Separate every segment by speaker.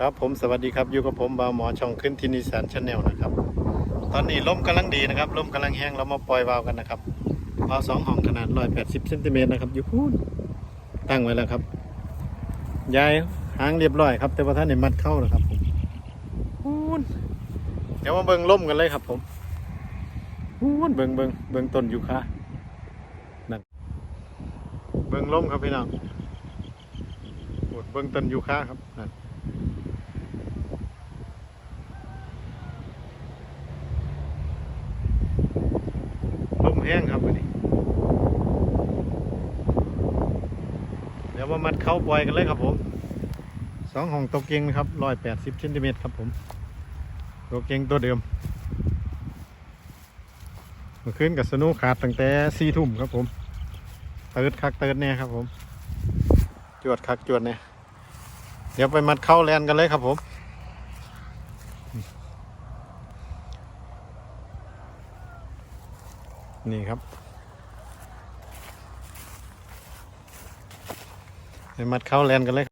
Speaker 1: ครับผมสวัสดีครับอยู่กับผมบาวหมอช่องขึ้นที่นิสานชาแนลนะครับ ตอนนี้ลมกำลังดีนะครับลมกำลังแห้งเรามาปล่อยวาวกันนะครับวาวสองห้องขนาด180เซนติเมตรนะครับอยู่พูนตั้งไว้แล้วครับยายหางเรียบร้อยครับ แต่ว่าท่านเนี่ยมัดเข้านะครับผมพูนเดี๋ยวมาเบิ่งลมกันเลยครับ ผมพูนเบิ่งเบิ่งเบิ่งต้นยูคานั่นเบิ่งลมครับพี่น้องโอ้ยเบิ่งต้นยูคาครับนั่น แห้งครับวันนี้ เดี๋ยวมามัดเข้าปล่อยกันเลยครับผมสองห้องตัวเก่งนะครับร้อยแปดสิบเซนติเมตรครับผม ตัวเก่งตัวเดิมเมื่อคืนกับสนุขาดตั้งแต่สี่ทุ่มครับผม เติร์ดคักเติร์ดแน่ครับผม จวดคักจวดแน่เดี๋ยวไปมัดเข้าแลนกันเลยครับผม นี่ครับไปมัดเข้าแลนกันเลย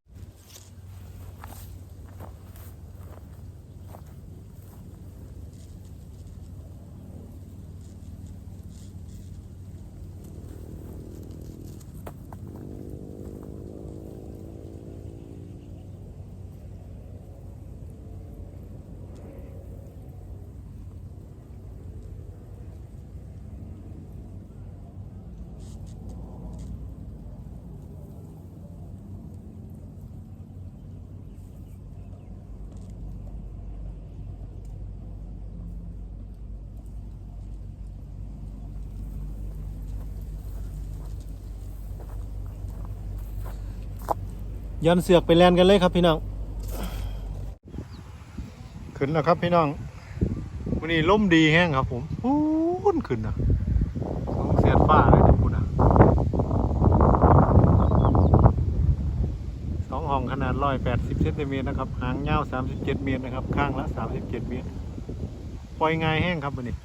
Speaker 1: ย้อนเสือกไปแลนกันเลยครับพี่น้อง ขึ้นแล้วครับพี่น้องวันนี้ล่มดีแห้งครับ ผมพูนขึ้นนะสูงเสียดฟ้าเลยครับคุณนะสองห้องขนาดร้อยแปดสิบเซนติเมตรนะครับ หางยาวสามสิบเจ็ดเมตรนะครับ ข้างละสามสิบเจ็ดเมตร ปล่อยง่ายแห้งครับวันนี้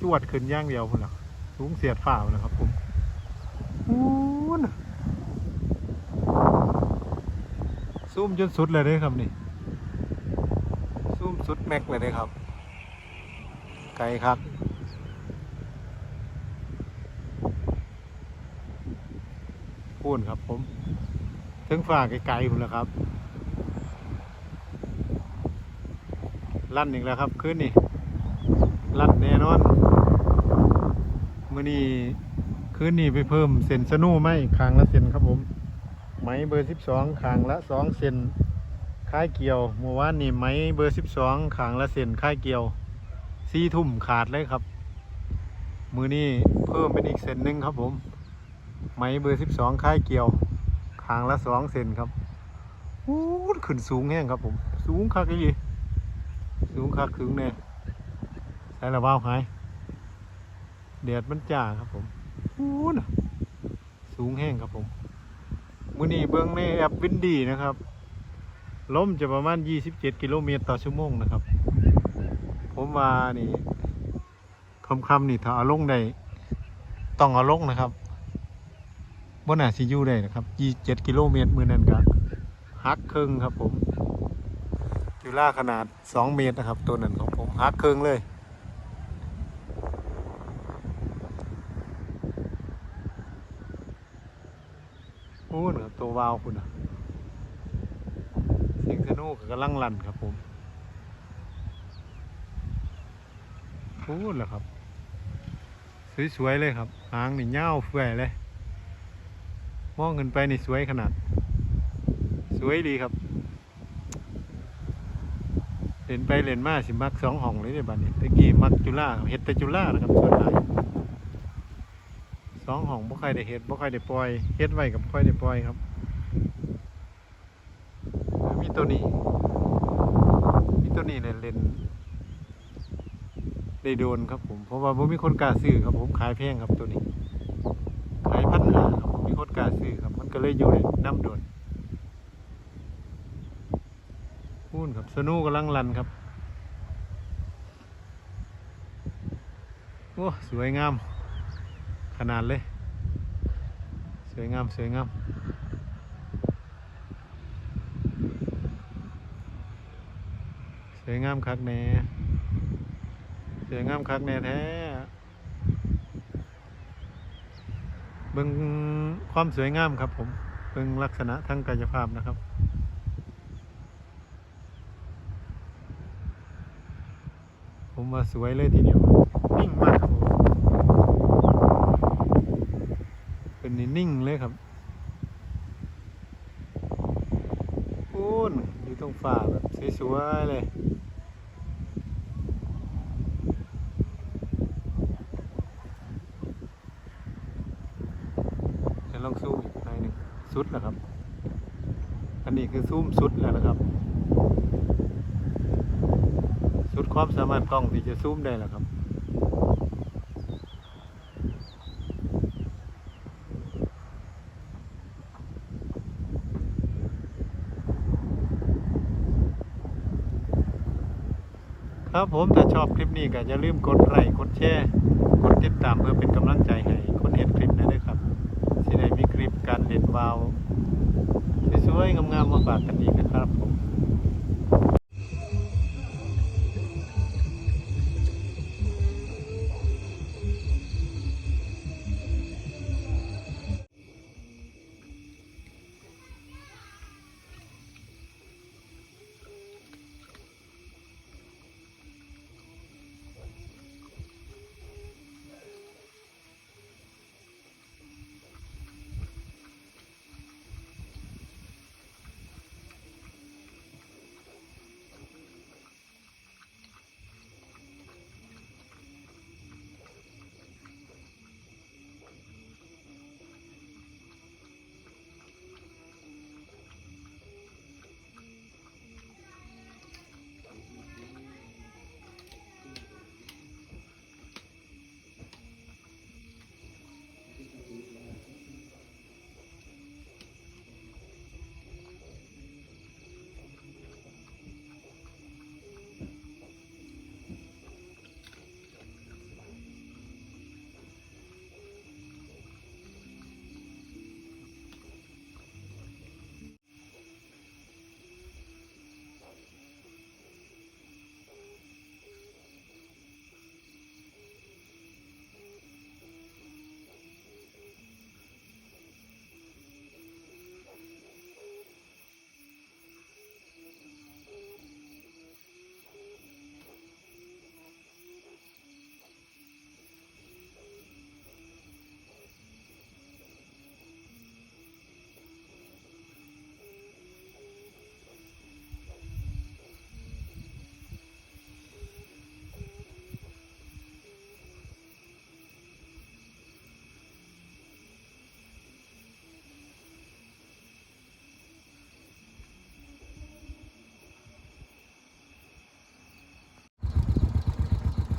Speaker 1: จวดขึ้นย่างเดียวคุณนะสูงเสียดฟ้าเลยครับผมพูน ซูมจนสุดเลยเด้อครับนี่ซูมสุดแม็กเลยเด้อครับ ไกลครับพูนครับผมถึงฝ่าไกลๆคุณแล้วครับ ลั่นอีกแล้วครับคืนนี่ลั่นแน่นอนมื่อนี้คืนนี้ไปเพิ่มเส้นสนูไหมคางละเส้นครับผม ไหมเบอร์สิบสองขางละสองเซนค่ายเกี่ยวเมื่อวานนี่ไหมเบอร์สิบสองขางละเซนค่ายเกี่ยวสีทุ่มขาดเลยครับ มือนี้เพิ่มเป็นอีกเซนหนึ่งครับผม ไหมเบอร์สิบสองค่ายเกี่ยวขางละสองเซนครับอู้ขึ้นสูงแห้งครับผม สูงคักอีสูงคักสูงแน่ใส่ระเบ้าหายแดดมันจ้าครับผมอู้ดสูงแห้งครับผม มือนี้เบื้องในแอปวินดีนะครับลมจะประมาณ 27 กิโลเมตรต่อชั่วโมงนะครับ ผมว่านี่คำคำนี่ถ้าเอาลงได้ต้องเอาลงนะครับบนหน้าซียูได้นะครับ 27 กิโลเมตรมือนั้นก็ฮักครึ่งครับผมจุล่าขนาด 2 เมตรนะครับ ตัวนั้นของผมฮักครึ่งเลย โอ้เหนือตัววาวคุณอะเสียงธนูก็กำลังลั่นครับผมพูดแล้วครับ สวยๆเลยครับ หางนี่เง่าวเฟื่อยเลย มองขึ้นไปนี่สวยขนาด สวยดีครับเล่นไปเล่นมาสิมักสองห้องเลยในบ้านนี้ตะกี้มักจุฬาเฮ็ดแต่จุฬานะครับส่วนใหญ่ สองห้องบ่ค่อยได้เฮ็ดบ่ค่อยได้ปล่อยเฮ็ดไว้กับค่อยได้ปล่อยครับมีตัวนี้มีตัวนี้เนี่ยเล่นได้โดนครับผมเพราะว่าผมมีคนกล้าซื้อครับผมขายแพงครับตัวนี้ขายพันหาครับผมมีคนกล้าซื้อครับ มันก็เลยอยู่ในน้ำโดนพูนครับสนูกำลังรันครับโอ้สวยงาม ขนาดเลย สวยงาม สวยงาม
Speaker 2: สวยงามคักแน่สวยงามคักแน่แท้เบิ่งความสวยงามครับผมเบิ่งลักษณะทางกายภาพนะครับ ผมว่าสวยเลยทีเดียวนิ่งมากครับผมเป็ นิ่งเลยครับปูนอยู่ตรงฝ่าแบบสวยๆเลยจะลองซูมอีกหน่อยหนึงสุดแล้วครับ อันนี้คือซูมสุดแล้วนะครับ สุดความสามารถกล้องที่จะซูมได้แล้วครับ ครับผมถ้าชอบคลิปนี้ก็อย่าลืมกดไลค์กดแชร์กดติดตามเพื่อเป็นกำลังใจให้คนเห็นคลิปนะด้วยครับที่ได้มีคลิปการเล่นวาวสวยๆงามๆมาฝากกันอีกนะครับผม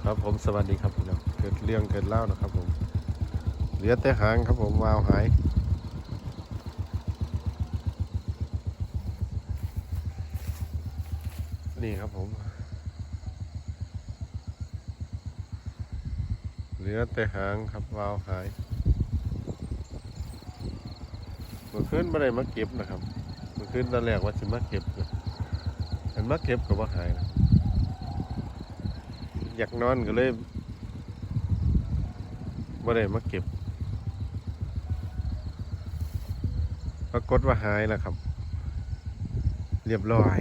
Speaker 2: ครับผมสวัสดีครับพี่น้องเกิดเรื่องเกิดเล่านะครับผมเหลือแต่หางครับผมวาวหายนี่ครับผม เหลือแต่หางครับวาวหายเมื่อคืนไม่ได้มาเก็บนะครับเมื่อคืนตอนแรกว่าจะมาเก็บนะอันมาเก็บก็ว่าหายนะ อยากนอนก็เลยบ่ได้มาเก็บ ปรากฏว่าหายแล้วครับ เรียบร้อย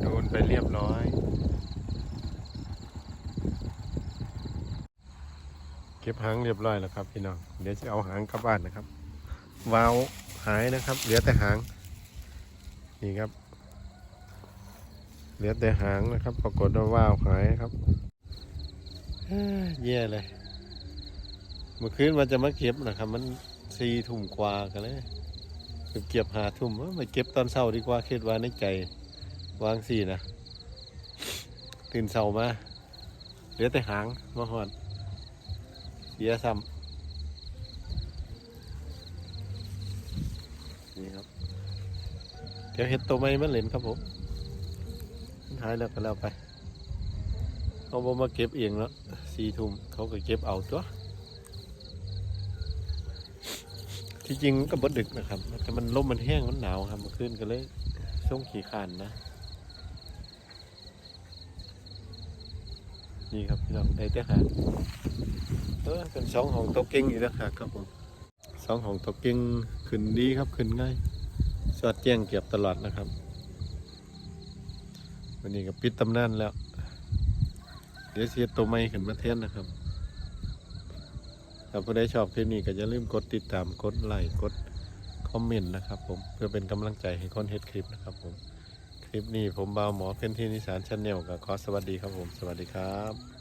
Speaker 2: โดนไปเรียบร้อยเก็บหางเรียบร้อยแล้วครับพี่น้อง เดี๋ยวจะเอาหางกลับบ้านนะครับวาวหายนะครับ เหลือแต่หาง นี่ครับ เหลือแต่หางนะครับ ปรากฏว่าว่าวหายครับเอ้อแย่เลย เมื่อคืนมันจะมาเก็บนะครับ มันสี่ทุ่มกว่ากันเลยเก็บเก็บหาทุ่มมาเก็บตอนเช้าดีกว่าคิดว่าในใจวางสี่นะตื่นเช้ามาเหลือแต่หางมาหอดเสียซ้ำนี่ครับเดี๋ยวเห็ดตัวไม้มันเหลนครับผม หายแล้วก็แล้วไปเขาบอกมาเก็บเองแล้วสี่ทุ่มเขาก็เก็บเอาตัว ที่จริงก็บดดึกนะครับแต่มันลมมันแห้งมันหนาวครับมื่อคืนก็เลยส่งขี่ขานนะ นี่ครับพี่น้องได้แต่หาเออเป็นสองห้องโต๊ะเก่งอยู่แล้วครับผมสองห้องโต๊ะเก่งขึ้นดีครับขึ้นง่ายสอดแจ้งเก็บตลอดนะครับ วันนี้ก็ปิดตำนานแล้ว เดี๋ยวเสียตัวใหม่ขึ้นมาเทนนะครับ ถ้าผู้ใดชอบคลิปนี้ก็อย่าลืมกดติดตาม กดไลค์ กดคอมเมนต์นะครับผม เพื่อเป็นกำลังใจให้คนเฮ็ดคลิปนะครับผม คลิปนี้ผมบ่าวหมอเพ่นที่นิสานชาแนลก็ขอสวัสดีครับผม สวัสดีครับ